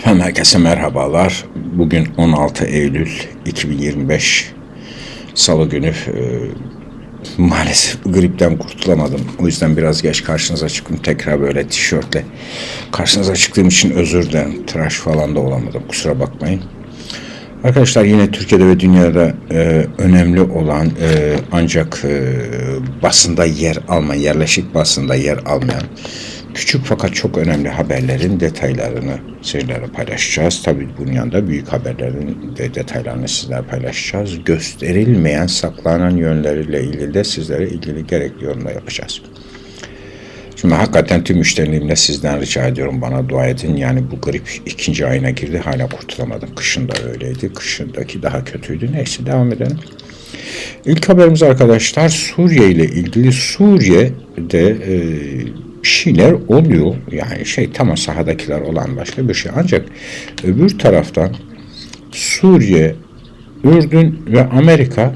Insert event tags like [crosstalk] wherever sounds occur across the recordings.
Efendim herkese merhabalar. Bugün 16 Eylül 2025 Salı günü. Ee, maalesef gripten kurtulamadım. O yüzden biraz geç karşınıza çıktım. Tekrar böyle tişörtle karşınıza çıktığım için özür dilerim. Tıraş falan da olamadım. Kusura bakmayın. Arkadaşlar yine Türkiye'de ve dünyada e, önemli olan e, ancak e, basında yer almayan, yerleşik basında yer almayan küçük fakat çok önemli haberlerin detaylarını sizlerle paylaşacağız. Tabii bunun yanında büyük haberlerin de detaylarını sizlerle paylaşacağız. Gösterilmeyen, saklanan yönleriyle ilgili de sizlere ilgili gerekli yorumlar yapacağız. Şimdi hakikaten tüm müşterilerimle sizden rica ediyorum bana dua edin. Yani bu grip ikinci ayına girdi hala kurtulamadım. Kışın da öyleydi. Kışındaki daha kötüydü. Neyse devam edelim. İlk haberimiz arkadaşlar Suriye ile ilgili Suriye'de e, bir şeyler oluyor. Yani şey tamam sahadakiler olan başka bir şey. Ancak öbür taraftan Suriye, Ürdün ve Amerika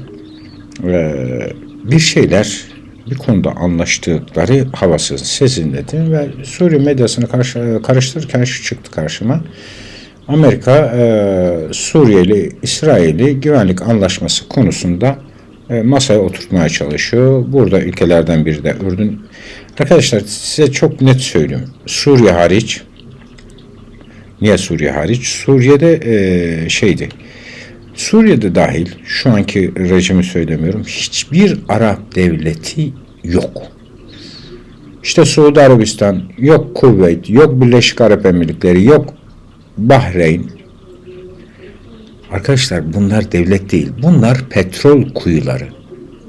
e, bir şeyler bir konuda anlaştıkları havası sezinledi ve Suriye medyasını karşı, karıştırırken şu çıktı karşıma. Amerika e, Suriye ile İsrail'i güvenlik anlaşması konusunda masaya oturtmaya çalışıyor. Burada ülkelerden biri de Ürdün. Arkadaşlar size çok net söylüyorum. Suriye hariç niye Suriye hariç? Suriye'de e, şeydi Suriye'de dahil şu anki rejimi söylemiyorum. Hiçbir Arap devleti yok. İşte Suudi Arabistan, yok Kuveyt, yok Birleşik Arap Emirlikleri, yok Bahreyn. Arkadaşlar bunlar devlet değil. Bunlar petrol kuyuları.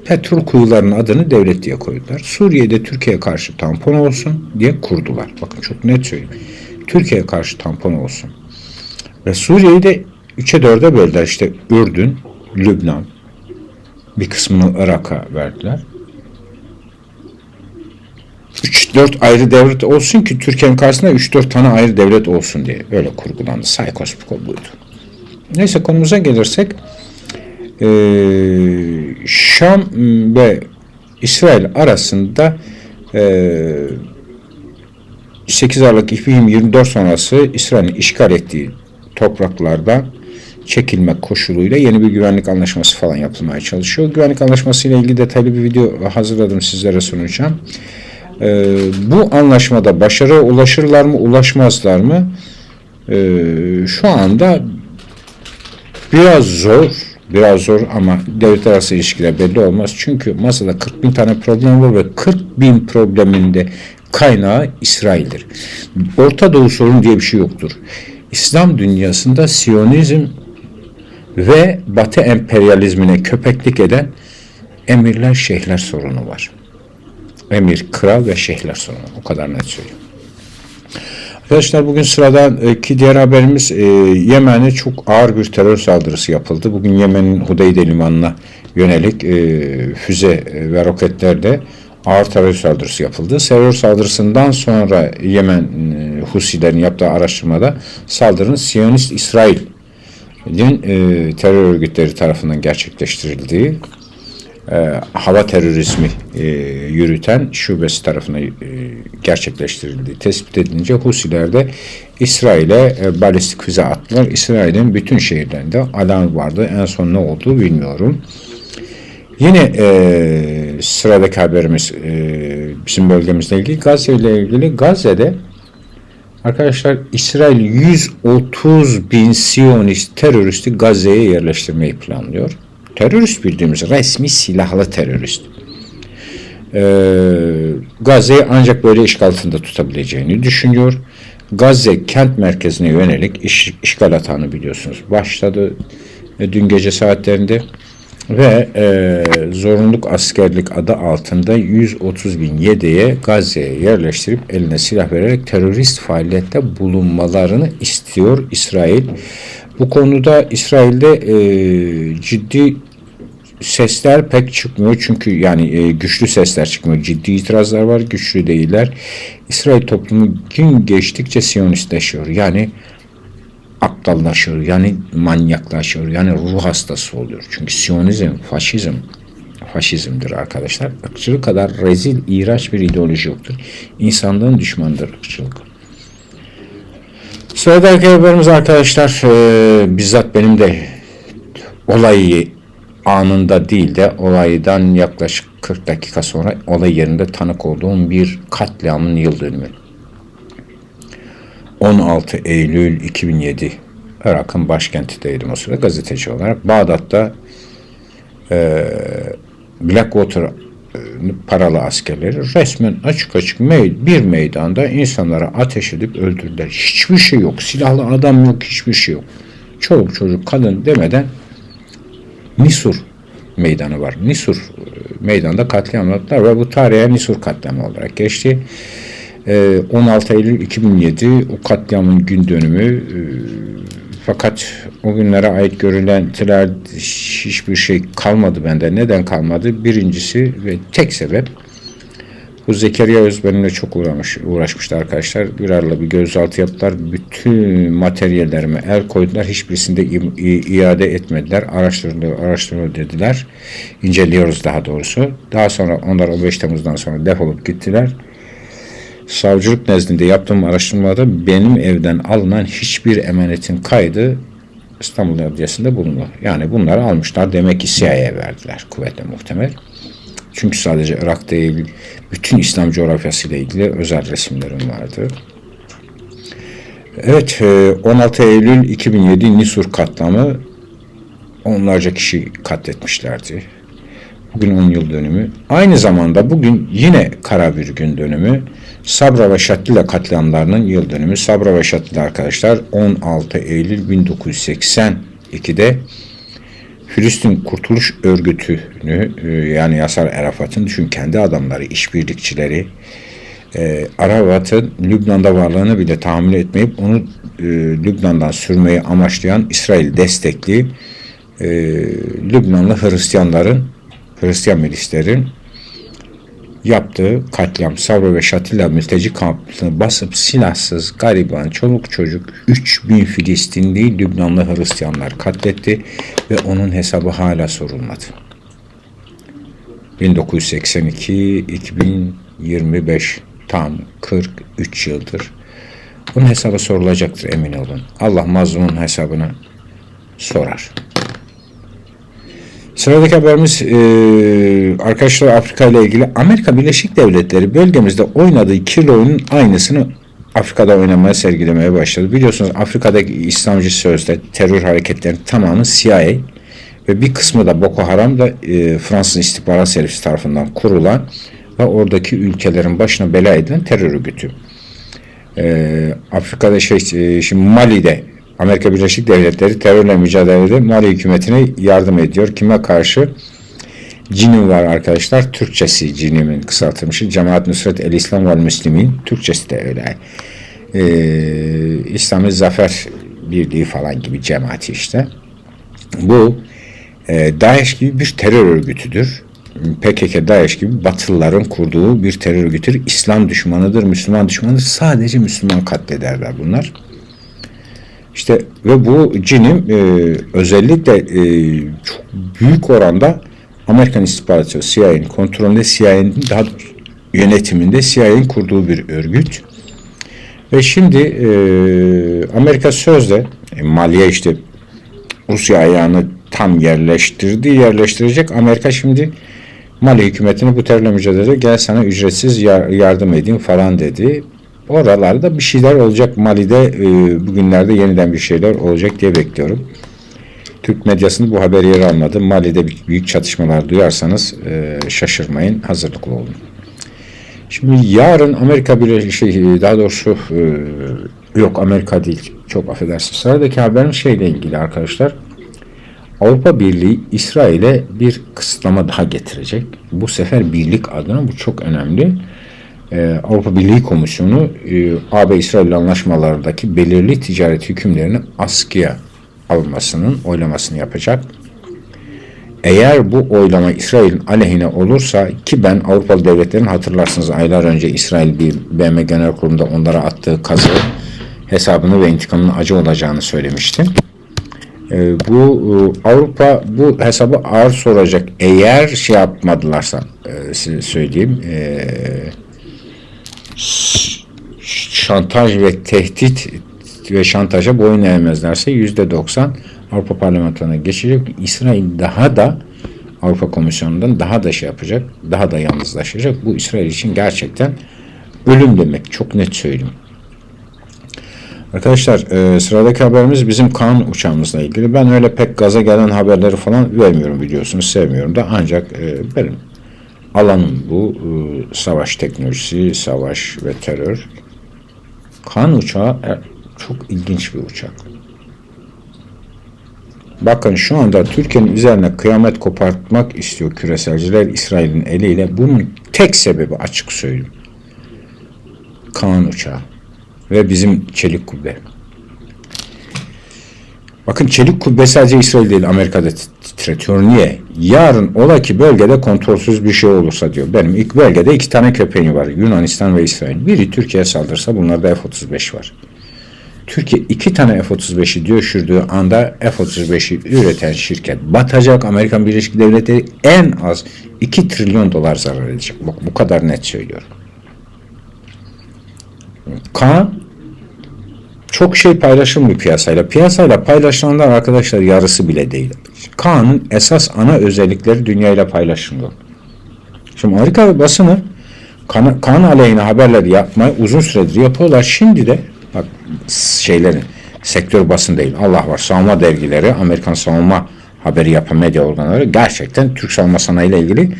Petrol kuyularının adını devlet diye koydular. Suriye'de Türkiye'ye karşı tampon olsun diye kurdular. Bakın çok net söyleyeyim. Türkiye'ye karşı tampon olsun. Ve Suriye'yi de üçe dörde böldüler. İşte Ürdün, Lübnan, bir kısmını Irak'a verdiler. 3-4 ayrı devlet olsun ki Türkiye'nin karşısında 3-4 tane ayrı devlet olsun diye böyle kurgulandı. Saykos buydu. Neyse konumuza gelirsek e, Şam ve İsrail arasında e, 8 Aralık 2024 sonrası İsrail'in işgal ettiği topraklardan çekilmek koşuluyla yeni bir güvenlik anlaşması falan yapılmaya çalışıyor. Güvenlik anlaşması ile ilgili detaylı bir video hazırladım sizlere sunacağım. Ee, bu anlaşmada başarı ulaşırlar mı ulaşmazlar mı? Ee, şu anda biraz zor biraz zor ama devlet arası ilişkiler belli olmaz. Çünkü masada 40 bin tane problem var ve 40 bin probleminde kaynağı İsrail'dir. Orta Doğu sorun diye bir şey yoktur. İslam dünyasında Siyonizm ve Batı emperyalizmine köpeklik eden emirler, şeyhler sorunu var. Emir, kral ve şeyhler sorunu. O kadar net söylüyorum. Arkadaşlar bugün sıradaki diğer haberimiz e, Yemen'e çok ağır bir terör saldırısı yapıldı. Bugün Yemen'in Hudeyde limanına yönelik e, füze ve roketlerde ağır terör saldırısı yapıldı. Terör saldırısından sonra Yemen e, Husilerin yaptığı araştırmada saldırının Siyonist İsrail'in e, terör örgütleri tarafından gerçekleştirildiği e, hava terörizmi e, yürüten şubesi tarafından e, gerçekleştirildiği tespit edilince Husiler de İsrail'e e, balistik füze attılar. İsrail'in bütün şehirlerinde alarm vardı. En son ne oldu bilmiyorum. Yine e, sıradaki haberimiz e, bizim bölgemizle ilgili Gazze ile ilgili Gazze'de arkadaşlar İsrail 130 bin Siyonist teröristi Gazze'ye yerleştirmeyi planlıyor. Terörist bildiğimiz resmi silahlı terörist. E, Gazze'yi ancak böyle işgal altında tutabileceğini düşünüyor. Gazze kent merkezine yönelik iş, işgal atağını biliyorsunuz. Başladı e, dün gece saatlerinde ve e, zorunluluk askerlik adı altında 130 bin yediye Gazze'ye yerleştirip eline silah vererek terörist faaliyette bulunmalarını istiyor İsrail. Bu konuda İsrail'de e, ciddi sesler pek çıkmıyor çünkü yani e, güçlü sesler çıkmıyor. Ciddi itirazlar var, güçlü değiller. İsrail toplumu gün geçtikçe Siyonistleşiyor. Yani aptallaşıyor, yani manyaklaşıyor, yani ruh hastası oluyor. Çünkü Siyonizm, faşizm, faşizmdir arkadaşlar. Irkçılık kadar rezil, iğrenç bir ideoloji yoktur. İnsanlığın düşmanıdır ırkçılık. Sıradaki haberimiz arkadaşlar e, bizzat benim de olayı anında değil de olaydan yaklaşık 40 dakika sonra olay yerinde tanık olduğum bir katliamın yıl dönümü. 16 Eylül 2007 Irak'ın başkentindeydim o sırada gazeteci olarak. Bağdat'ta e, Blackwater paralı askerleri resmen açık açık bir meydanda insanlara ateş edip öldürdüler. Hiçbir şey yok. Silahlı adam yok. Hiçbir şey yok. Çoluk çocuk kadın demeden Nisur meydanı var. Nisur e, meydanda katliam yaptılar ve bu tarihe Nisur katliamı olarak geçti. E, 16 Eylül 2007 o katliamın gün dönümü e, fakat o günlere ait görüntüler hiçbir şey kalmadı bende. Neden kalmadı? Birincisi ve tek sebep bu Zekeriya Öz benimle çok uğramış, uğraşmıştı arkadaşlar. Bir arla bir gözaltı yaptılar. Bütün materyallerime el koydular. Hiçbirisinde iade etmediler. Araştırılıyor, araştırılıyor dediler. İnceliyoruz daha doğrusu. Daha sonra onlar 15 Temmuz'dan sonra defolup gittiler. Savcılık nezdinde yaptığım araştırmada benim evden alınan hiçbir emanetin kaydı İstanbul Adliyesi'nde bulundu. Yani bunları almışlar. Demek ki CIA'ya verdiler. Kuvvetle muhtemel. Çünkü sadece Irak değil, bütün İslam coğrafyasıyla ilgili özel resimlerim vardı. Evet, e, 16 Eylül 2007 Nisur katliamı onlarca kişi katletmişlerdi. Bugün 10 yıl dönümü. Aynı zamanda bugün yine kara bir gün dönümü. Sabra ve Şattila katliamlarının yıl dönümü. Sabra ve Şattila arkadaşlar 16 Eylül 1982'de Filistin Kurtuluş Örgütü'nü e, yani Yasar Arafat'ın düşün kendi adamları, işbirlikçileri e, Arafat'ın Lübnan'da varlığını bile tahammül etmeyip onu e, Lübnan'dan sürmeyi amaçlayan İsrail destekli e, Lübnanlı Hristiyanların, Hristiyan milislerin yaptığı katliam Sabra ve Şatilla mülteci kampını basıp silahsız gariban çoluk çocuk 3000 Filistinli Lübnanlı Hristiyanlar katletti ve onun hesabı hala sorulmadı. 1982-2025 tam 43 yıldır bunun hesabı sorulacaktır emin olun. Allah mazlumun hesabını sorar. Sıradaki haberimiz e, arkadaşlar Afrika ile ilgili. Amerika Birleşik Devletleri bölgemizde oynadığı kirli oyunun aynısını Afrika'da oynamaya sergilemeye başladı. Biliyorsunuz Afrika'daki İslamcı sözde terör hareketlerinin tamamı CIA ve bir kısmı da Boko Haram da e, Fransız istihbarat servisi tarafından kurulan ve oradaki ülkelerin başına bela edilen terör örgütü. E, Afrika'da şey e, şimdi Mali'de Amerika Birleşik Devletleri terörle mücadelede Mali hükümetine yardım ediyor. Kime karşı? CİNİM var arkadaşlar. Türkçesi CİNİM'in kısaltılmışı. Cemaat Nusret El İslam ve Müslümin. Türkçesi de öyle. Ee, İslami Zafer Birliği falan gibi cemaati işte. Bu e, DAEŞ gibi bir terör örgütüdür. PKK, DAEŞ gibi Batılıların kurduğu bir terör örgütüdür. İslam düşmanıdır, Müslüman düşmanıdır. Sadece Müslüman katlederler bunlar. İşte ve bu cinim e, özellikle e, çok büyük oranda Amerikan istihbaratı CIA'nin kontrolünde CIA'nin daha yönetiminde CIA'nin kurduğu bir örgüt. Ve şimdi e, Amerika sözde e, maliye işte Rusya ayağını tam yerleştirdi, yerleştirecek. Amerika şimdi Mali hükümetine bu terörle mücadelede gel sana ücretsiz yar- yardım edeyim falan dedi. Oralarda bir şeyler olacak Mali'de e, bugünlerde yeniden bir şeyler olacak diye bekliyorum. Türk medyasında bu haberi yer almadı. Mali'de büyük çatışmalar duyarsanız e, şaşırmayın, hazırlıklı olun. Şimdi yarın Amerika bir şey daha doğrusu e, yok Amerika değil çok affedersin. Sıradaki haberim şeyle ilgili arkadaşlar. Avrupa Birliği İsrail'e bir kısıtlama daha getirecek. Bu sefer birlik adına bu çok önemli. Ee, Avrupa Birliği Komisyonu e, AB-İsrail anlaşmalarındaki belirli ticaret hükümlerini askıya almasının oylamasını yapacak. Eğer bu oylama İsrail'in aleyhine olursa ki ben Avrupalı devletlerin hatırlarsınız aylar önce İsrail bir BM Genel Kurulu'nda onlara attığı kazı hesabını ve intikamının acı olacağını söylemiştim. Ee, bu e, Avrupa bu hesabı ağır soracak. Eğer şey yapmadılarsa e, size söyleyeyim e, şantaj ve tehdit ve şantaja boyun eğmezlerse %90 Avrupa Parlamentosu'na geçecek. İsrail daha da Avrupa Komisyonu'ndan daha da şey yapacak, daha da yalnızlaşacak. Bu İsrail için gerçekten ölüm demek. Çok net söyleyeyim. Arkadaşlar e, sıradaki haberimiz bizim Kaan uçağımızla ilgili. Ben öyle pek gaza gelen haberleri falan vermiyorum biliyorsunuz. Sevmiyorum da ancak e, benim alanım bu. E, savaş teknolojisi, savaş ve terör. Kaan uçağı e, çok ilginç bir uçak. Bakın şu anda Türkiye'nin üzerine kıyamet kopartmak istiyor küreselciler İsrail'in eliyle. Bunun tek sebebi açık söyleyeyim. Kaan uçağı ve bizim çelik kubbe. Bakın çelik kubbe sadece İsrail değil Amerika'da titretiyor. Niye? Yarın ola ki bölgede kontrolsüz bir şey olursa diyor. Benim ilk bölgede iki tane köpeğim var. Yunanistan ve İsrail. Biri Türkiye'ye saldırsa bunlarda F-35 var. Türkiye iki tane F-35'i düşürdüğü anda F-35'i üreten şirket batacak. Amerikan Birleşik Devletleri en az 2 trilyon dolar zarar edecek. Bak bu kadar net söylüyorum. Kaan çok şey paylaşılmıyor piyasayla. Piyasayla paylaşılanlar arkadaşlar yarısı bile değil. Kaan'ın esas ana özellikleri dünyayla paylaşılıyor. Şimdi Amerika basını Kaan, Kaan aleyhine haberler yapmayı uzun süredir yapıyorlar. Şimdi de bak şeylerin sektör basın değil. Allah var. Savunma dergileri, Amerikan savunma haberi yapan medya organları gerçekten Türk savunma sanayi ile ilgili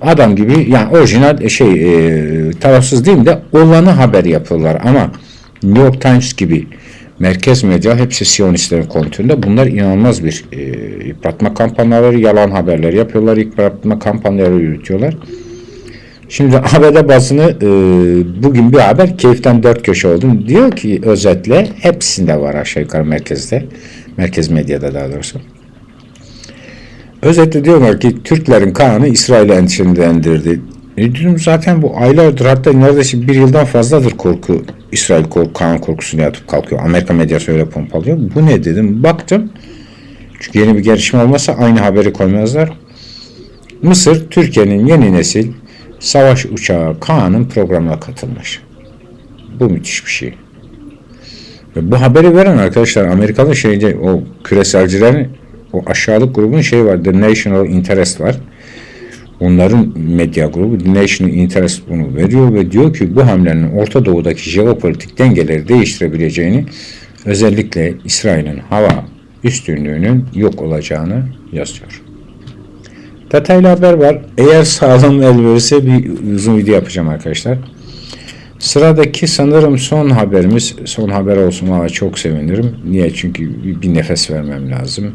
adam gibi yani orijinal şey e, tarafsız değil de olanı haber yapıyorlar ama New York Times gibi merkez medya hepsi Siyonistlerin kontrolünde. Bunlar inanılmaz bir e, yıpratma kampanyaları, yalan haberler yapıyorlar, yıpratma kampanyaları yürütüyorlar. Şimdi [laughs] ABD basını e, bugün bir haber keyiften dört köşe oldum. Diyor ki özetle hepsinde var aşağı yukarı merkezde. Merkez medyada daha doğrusu. Özetle diyorlar ki Türklerin kanı İsrail'i endişelendirdi. E diyorum zaten bu aylardır hatta neredeyse bir yıldan fazladır korku İsrail korku, kan korkusunu yatıp kalkıyor. Amerika medyası öyle pompalıyor. Bu ne dedim. Baktım. Çünkü yeni bir gelişme olmasa aynı haberi koymazlar. Mısır, Türkiye'nin yeni nesil savaş uçağı Kaan'ın programına katılmış. Bu müthiş bir şey. Ve bu haberi veren arkadaşlar Amerikalı şeyce o küreselcilerin o aşağılık grubun şey var. The National Interest var. Onların medya grubu National Interest bunu veriyor ve diyor ki bu hamlenin Orta Doğu'daki jeopolitik dengeleri değiştirebileceğini özellikle İsrail'in hava üstünlüğünün yok olacağını yazıyor. Detaylı haber var. Eğer sağlam el verirse bir uzun video yapacağım arkadaşlar. Sıradaki sanırım son haberimiz, son haber olsun valla çok sevinirim. Niye? Çünkü bir nefes vermem lazım.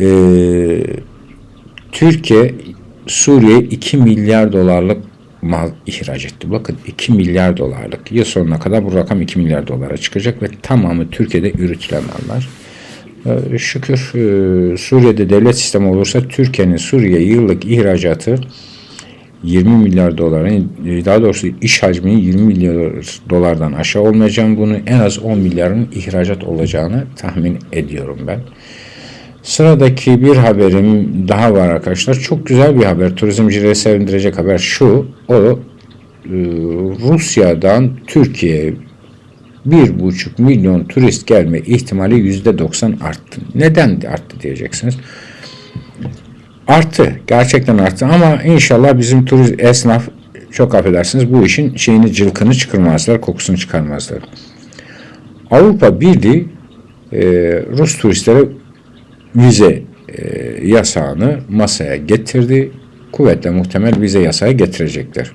Ee, Türkiye Suriye 2 milyar dolarlık mal ihraç etti. Bakın 2 milyar dolarlık. Yıl sonuna kadar bu rakam 2 milyar dolara çıkacak ve tamamı Türkiye'de üretilen mallar. Ee, şükür e, Suriye'de devlet sistemi olursa Türkiye'nin Suriye yıllık ihracatı 20 milyar doların daha doğrusu iş hacminin 20 milyar dolardan aşağı olmayacağını bunu en az 10 milyarın ihracat olacağını tahmin ediyorum ben. Sıradaki bir haberim daha var arkadaşlar. Çok güzel bir haber. Turizmcileri sevindirecek haber şu. O e, Rusya'dan Türkiye'ye bir buçuk milyon turist gelme ihtimali yüzde doksan arttı. Neden arttı diyeceksiniz. Arttı. Gerçekten arttı ama inşallah bizim turist esnaf çok affedersiniz bu işin şeyini cılkını çıkarmazlar, kokusunu çıkarmazlar. Avrupa Birliği e, Rus turistlere vize e, yasağını masaya getirdi. Kuvvetle muhtemel vize yasağı getirecekler.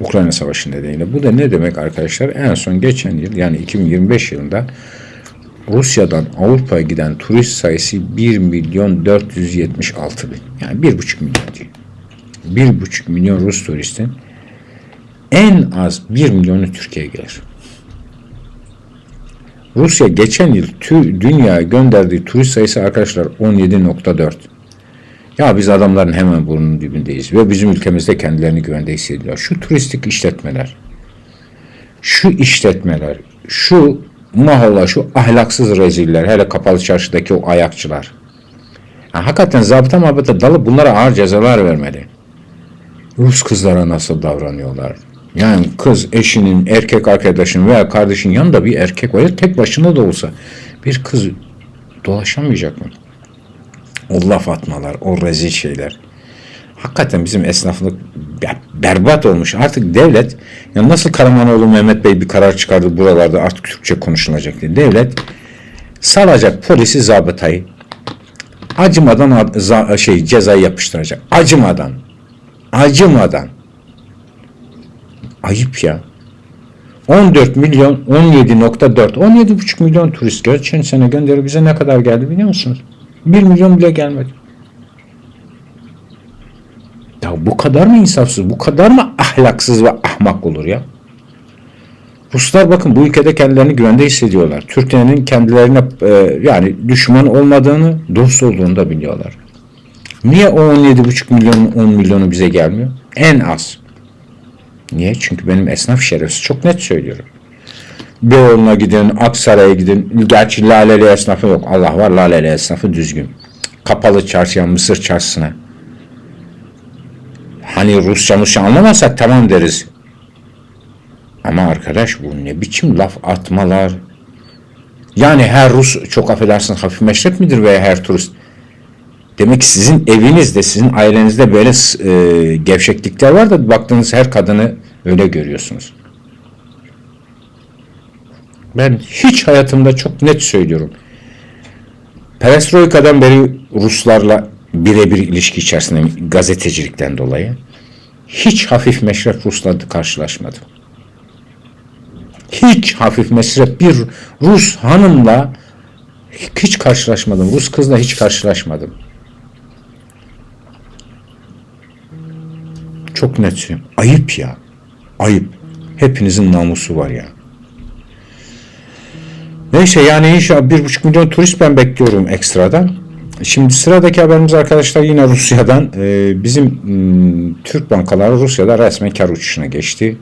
Ukrayna Savaşı nedeniyle. Bu da ne demek arkadaşlar? En son geçen yıl yani 2025 yılında Rusya'dan Avrupa'ya giden turist sayısı 1 milyon 476 bin. Yani 1,5 milyon değil. 1,5 milyon Rus turistin en az 1 milyonu Türkiye'ye gelir. Rusya geçen yıl tü, dünyaya gönderdiği turist sayısı arkadaşlar 17.4. Ya biz adamların hemen burnunun dibindeyiz ve bizim ülkemizde kendilerini güvende hissediyorlar. Şu turistik işletmeler, şu işletmeler, şu maholla, şu ahlaksız reziller, hele kapalı çarşıdaki o ayakçılar. Ya, hakikaten zabıta mabıta dalı bunlara ağır cezalar vermeli. Rus kızlara nasıl davranıyorlar? Yani kız eşinin, erkek arkadaşının veya kardeşinin yanında bir erkek var. Ya tek başına da olsa bir kız dolaşamayacak mı? O laf atmalar, o rezil şeyler. Hakikaten bizim esnaflık be- berbat olmuş. Artık devlet, ya nasıl Karamanoğlu Mehmet Bey bir karar çıkardı buralarda artık Türkçe konuşulacak diye. Devlet salacak polisi zabıtayı acımadan şey cezayı yapıştıracak. Acımadan. Acımadan. Ayıp ya. 14 milyon 17.4 17,5 milyon turist geçen sene gönderi bize ne kadar geldi biliyor musunuz? 1 milyon bile gelmedi. Ya bu kadar mı insafsız, bu kadar mı ahlaksız ve ahmak olur ya? Ruslar bakın bu ülkede kendilerini güvende hissediyorlar. Türkiye'nin kendilerine e, yani düşman olmadığını, dost olduğunu da biliyorlar. Niye o 17,5 milyon 10 milyonu bize gelmiyor? En az. Niye? Çünkü benim esnaf şerefsiz çok net söylüyorum. Beyoğlu'na gidin, Aksaray'a gidin. Gerçi Laleli esnafı yok. Allah var Laleli esnafı düzgün. Kapalı çarşıya, Mısır çarşısına. Hani Rusça Rusça anlamazsak tamam deriz. Ama arkadaş bu ne biçim laf atmalar. Yani her Rus çok affedersiniz hafif meşrep midir veya her turist? Demek ki sizin evinizde, sizin ailenizde böyle e, gevşeklikler var da baktığınız her kadını öyle görüyorsunuz. Ben hiç hayatımda çok net söylüyorum. Perestroika'dan beri Ruslarla birebir ilişki içerisinde gazetecilikten dolayı hiç hafif meşrep Rusla karşılaşmadım. Hiç hafif meşrep bir Rus hanımla hiç karşılaşmadım. Rus kızla hiç karşılaşmadım. Çok net söylüyorum. Ayıp ya. Ayıp. Hepinizin namusu var ya. Neyse yani inşallah bir buçuk milyon turist ben bekliyorum ekstradan. Şimdi sıradaki haberimiz arkadaşlar yine Rusya'dan. Ee, bizim m, Türk bankaları Rusya'da resmen kar uçuşuna geçti.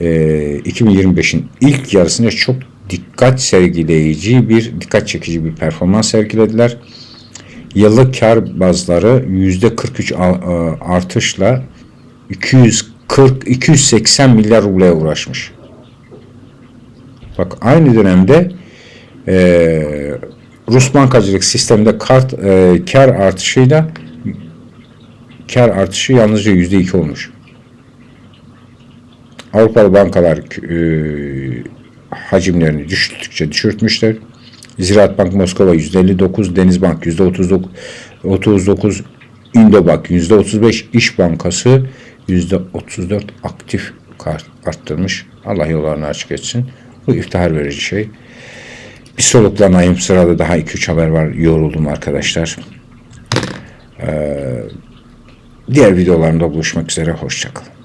Ee, 2025'in ilk yarısında çok dikkat sergileyici bir, dikkat çekici bir performans sergilediler. Yıllık kar bazları %43 a- a- artışla 240 280 milyar rubleye uğraşmış. Bak aynı dönemde eee, Rus bankacılık sisteminde kart eee, kar artışıyla kar artışı yalnızca yüzde iki olmuş. Avrupalı bankalar eee, hacimlerini düşürdükçe düşürtmüşler. Ziraat Bank Moskova yüzde 59, Denizbank yüzde 39, 39, Indobank yüzde 35, İş Bankası 34 aktif kart arttırmış. Allah yollarını açık etsin. Bu iftihar verici şey. Bir soluklanayım. Sırada daha 2-3 haber var. Yoruldum arkadaşlar. Ee, diğer videolarımda buluşmak üzere. Hoşçakalın.